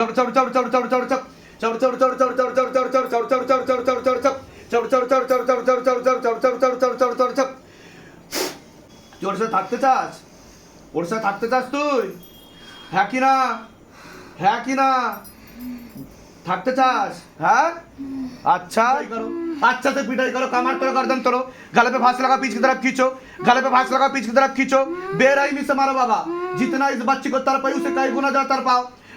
ওর থাকতে চাস ওর সাথে থাকতে চাস তুই? হ্যাঁ কি না হ্যাঁ কি না থাকতে চাস হ্যাঁ আচ্ছা আচ্ছা তো পিটাই করো কামার করে গর্দন তোর গালে পে ভাস লাগা পিছ की तरफ গালে পে ভাস লাগা পিছ की বেরাই खींचो बेरहमी से বাবা बाबा जितना বাচ্চি কো को तड़पाई কাই গুনা যা তার পাও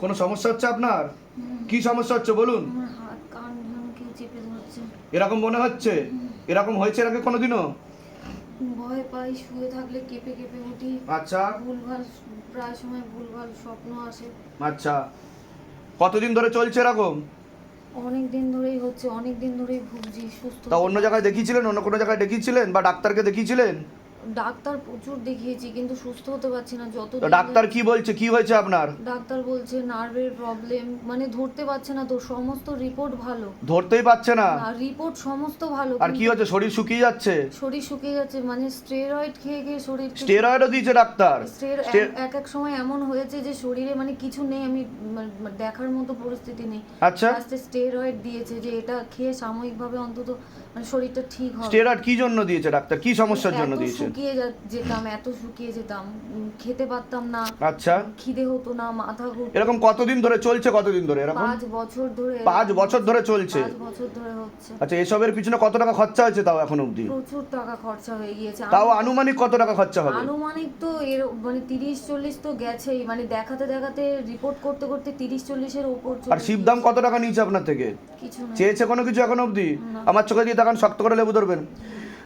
কোনো সমস্যা হচ্ছে আপনার? কি সমস্যা হচ্ছে বলুন? এরকম মনে হচ্ছে? এরকম হয়েছে এর আগে কোনোদিনও? ভয় পাই শুয়ে থাকলে কেঁপে কেঁপে উঠি। আচ্ছা। ভুলভাল প্রায় সময় ভুলভাল স্বপ্ন আসে। আচ্ছা। কতদিন ধরে চলছে এরকম? অনেক দিন ধরেই হচ্ছে অনেক দিন ধরেই ভুগছি সুস্থ তা অন্য জায়গায় দেখিয়েছিলেন? অন্য কোনো জায়গায় দেখিয়েছিলেন? বা ডাক্তারকে দেখিয়েছিলেন? ডাক্তার প্রচুর দেখিয়েছি কিন্তু সুস্থ হতে পারছি না যত ডাক্তার কি বলছে? কি হয়েছে আপনার? ডাক্তার বলছে নার্ভের প্রবলেম মানে ধরতে পারছে না তো সমস্ত রিপোর্ট ভালো। ধরতেই পারছে না? রিপোর্ট সমস্ত ভালো আর কি হচ্ছে? শরীর শুকিয়ে যাচ্ছে? শরীর শুকিয়ে যাচ্ছে মানে স্টেরয়েড খেয়ে খেয়ে শরীর স্টেরয়েডও দিয়েছে ডাক্তার? এক এক সময় এমন হয়েছে যে শরীরে মানে কিছু নেই আমি মানে দেখার মতো পরিস্থিতি নেই। আচ্ছা। আস্তে স্টেরয়েড দিয়েছে যে এটা খেয়ে সাময়িকভাবে অন্তত মানে শরীরটা ঠিক হবে। স্টেরয়েড কি জন্য দিয়েছে ডাক্তার? কি সমস্যার জন্য দিয়েছে? শুকিয়ে যেতাম এত শুকিয়ে যেতাম খেতে পারতাম না। আচ্ছা। খিদে হতো না মাথা ঘুরতো। এরকম কতদিন ধরে চলছে কতদিন ধরে এরকম? পাঁচ বছর ধরে পাঁচ বছর ধরে চলছে? পাঁচ বছর ধরে হচ্ছে। আচ্ছা এসবের পিছনে কত টাকা খরচা হয়েছে তাও এখন অবধি? প্রচুর টাকা খরচা হয়ে গিয়েছে। তাও আনুমানিক কত টাকা খরচা হবে? আনুমানিক তো এর মানে তিরিশ চল্লিশ তো গেছেই। মানে দেখাতে দেখাতে রিপোর্ট করতে করতে তিরিশ চল্লিশের উপর আর শিবদাম কত টাকা নিয়েছে আপনার থেকে? কিছু না। চেয়েছে কোনো কিছু এখন অবধি? আমার চোখে দিয়ে তখন শক্ত করে লেবু ধরবেন।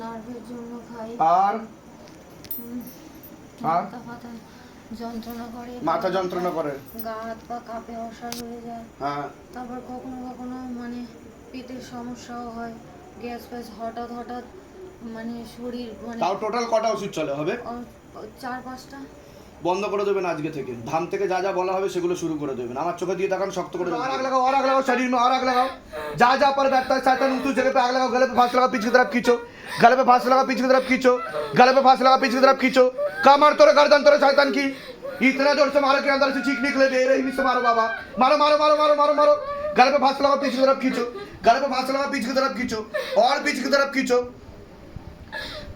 নার্ভের জন্য খাই আর হুম, আর? মাথা ফাথা যন্ত্রণা করে মাথা যন্ত্রণা করে গা হাত পা কাঁপে অসার হয়ে যায় হ্যাঁ তারপর কখনো কখনো মানে পেটের সমস্যাও হয় গ্যাস ফ্যাস হঠাৎ হঠাৎ মানে শরীর মানে তাও টোটাল কটা ওষুধ চলে হবে অ- চার পাঁচটা বন্ধ করে দেবেন আজকে থেকে ধাম থেকে যা যা বলা হবে সেগুলো শুরু করে দেবেন আমার চোখে দিয়ে দেখান শক্ত করে और आग लगाओ और आग लगाओ शरीर में और आग लगाओ जा जा पर बैठता है शैतान उस जगह पे आग लगाओ गले पे फांस लगा पीछे की तरफ खींचो गले पे फांस लगा, पीछे की तरफ़ खींचो। गले पे फांस लगा, पीछे की तरफ़ खींचो। कमर तोड़े गर्दन तोड़े शैतान की। इतना ज़ोर से मारो के अंदर से चीख निकले, दे रही से मारो बाबा। मारो मारो मारो मारो मारो मारो। गले पे फांस लगा, पीछे की तरफ़ खींचो। गले पे फांस लगा, पीछे की तरफ़ खींचो। और पीछे की तरफ़ खींचो।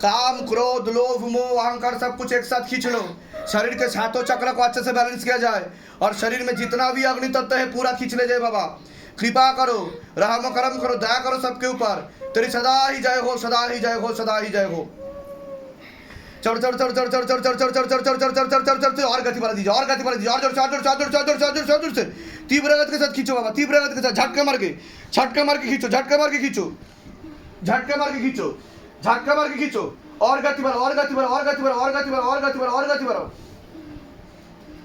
काम, क्रोध, लोभ, मोह, अहंकार सब कुछ एक साथ खींच लो। शरीर के सातों चक्र को अच्छे से बैलेंस किया जाए। और शरीर में जितना भी अग्नि तत्व है, पूरा खींच ले जाए बाबा। कृपा करो रहम करम करो दया करो सबके ऊपर तेरी सदा ही जय हो सदा ही जय हो सदा ही जय हो चढ़ चढ़ चढ़ चढ़ चढ़ चढ़ चढ़ चढ़ चढ़ चढ़ चढ़ चढ़ चढ़ चढ़ चढ़ चढ़ और गति बढ़ा दीजिए और गति बढ़ा दीजिए और जोर से और जोर से और जोर से और जोर से और जोर से और जोर से तीव्र गति के साथ खींचो बाबा तीव्र गति के साथ झटके मार के झटके मार के खींचो झटके मार के खींचो झटके मार के खींचो झटके मार के खींचो और गति बढ़ाओ और गति बढ़ाओ और गति बढ़ाओ और गति बढ़ाओ और गति बढ़ाओ और गति बढ़ाओ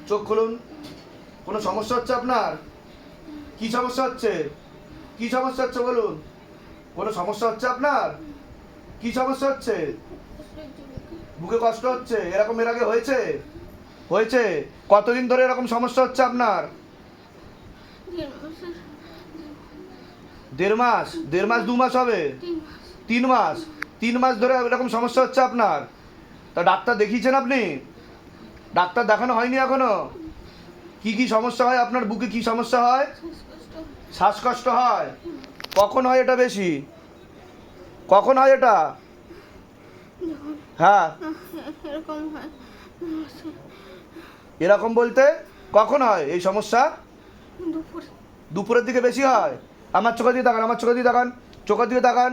চোখ খুলুন কোনো সমস্যা হচ্ছে আপনার কি সমস্যা হচ্ছে? কি সমস্যা হচ্ছে বলুন? কোনো সমস্যা হচ্ছে আপনার? কি সমস্যা হচ্ছে? বুকে কষ্ট হচ্ছে? এরকম এর আগে হয়েছে? হয়েছে? কতদিন ধরে এরকম সমস্যা হচ্ছে আপনার? দেড় মাস? দেড় মাস, দু মাস হবে? তিন মাস? তিন মাস ধরে এরকম সমস্যা হচ্ছে আপনার? তা ডাক্তার দেখিয়েছেন আপনি? ডাক্তার দেখানো হয়নি এখনও? কি কি সমস্যা হয়? আপনার বুকে কি সমস্যা হয়? শ্বাসকষ্ট হয় কখন হয় এটা বেশি কখন হয় এটা হ্যাঁ এরকম হয় এরকম বলতে কখন হয় এই সমস্যা দুপুরের দিকে বেশি হয় আমার চোখের দিয়ে তাকান আমার চোখে দিয়ে তাকান চোখের দিকে তাকান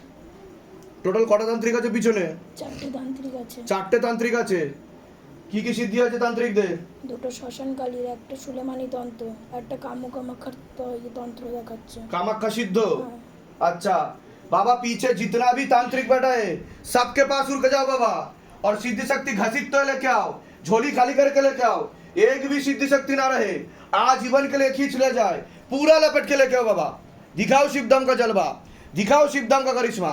টোটাল কটা তান্ত্রিক আছে পিছনে চারটে তান্ত্রিক আছে চারটে তান্ত্রিক আছে কি কি সিদ্ধি আছে তান্ত্রিকদের দুটো শ্মশান কালীর একটা সুলেমানি তন্ত্র একটা কাম্য কামাক্ষার ত- ইয়ে তন্ত্র দেখাচ্ছে कामाख्या सिद्ध हाँ। अच्छा बाबा पीछे जितना भी तांत्रिक बैठा है सबके पास उड़ के जाओ बाबा और सिद्धि शक्ति घसीट तो लेके आओ झोली खाली करके लेके आओ एक भी सिद्धि शक्ति ना रहे आजीवन के लिए खींच ले जाए पूरा लपेट के लेके आओ बाबा दिखाओ शिवदम का जलवा दिखाओ शिवदम का करिश्मा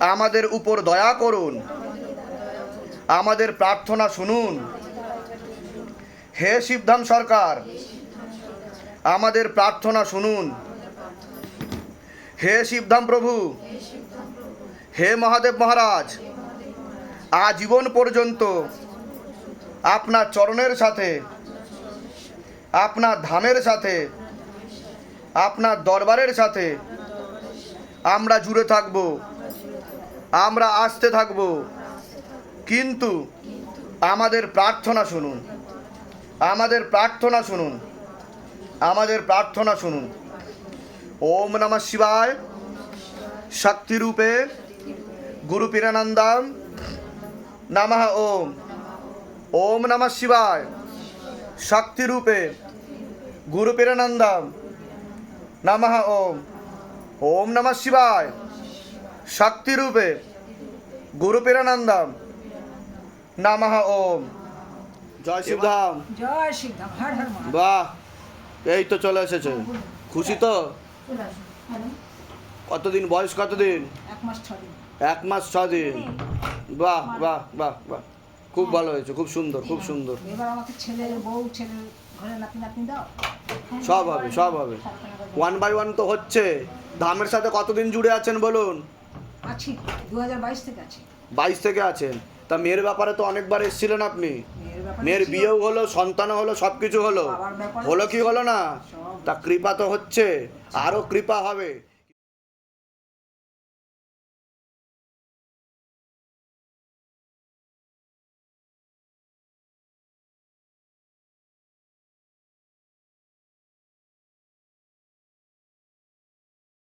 আমাদের উপর দয়া করুন। আমাদের প্রার্থনা শুনুন। হে শিবধাম সরকার, আমাদের প্রার্থনা শুনুন। হে শিবধাম প্রভু, হে মহাদেব মহারাজ, আজীবন পর্যন্ত আপনার চরণের সাথে, আপনার ধামের সাথে, আপনার দরবারের সাথে আমরা জুড়ে থাকব। আমরা আসতে থাকব। কিন্তু আমাদের প্রার্থনা শুনুন। আমাদের প্রার্থনা শুনুন। আমাদের প্রার্থনা শুনুন। ওম নমঃ শিবায়। শক্তিরূপে গুরু পীরানন্দম নমঃ ওম। ওম নমঃ শিবায়। শক্তিরূপে গুরু পীরানন্দম নমঃ ওম। ওম নমঃ শিবায়। শক্তিরূপে গুরু পীরানন্দম নমঃ ওম। জয় শিবধাম জয় বাহ এই তো চলে এসেছে। খুশি তো? কতদিন বয়স কতদিন? এক মাস ছ দিন। এক মাস ছ দিন। বাহ বাহ বাহ বাহ। খুব ভালো হয়েছে খুব সুন্দর খুব সুন্দর। এবার আমাকে ছেলের বউ ছেলের ঘরে নাতি নাতনি দাও। সব হবে সব হবে। ওয়ান বাই ওয়ান তো হচ্ছে। ধামের সাথে কতদিন জুড়ে আছেন বলুন? আছি দু হাজার বাইশ থেকে আছি। বাইশ থেকে আছেন? তা মেয়ের ব্যাপারে তো অনেকবার এসেছিলেন আপনি। মেয়ের। বিয়েও হলো সন্তানও হলো সব কিছু হলো হলো কি হলো না? তা কৃপা তো হচ্ছে আরও কৃপা হবে।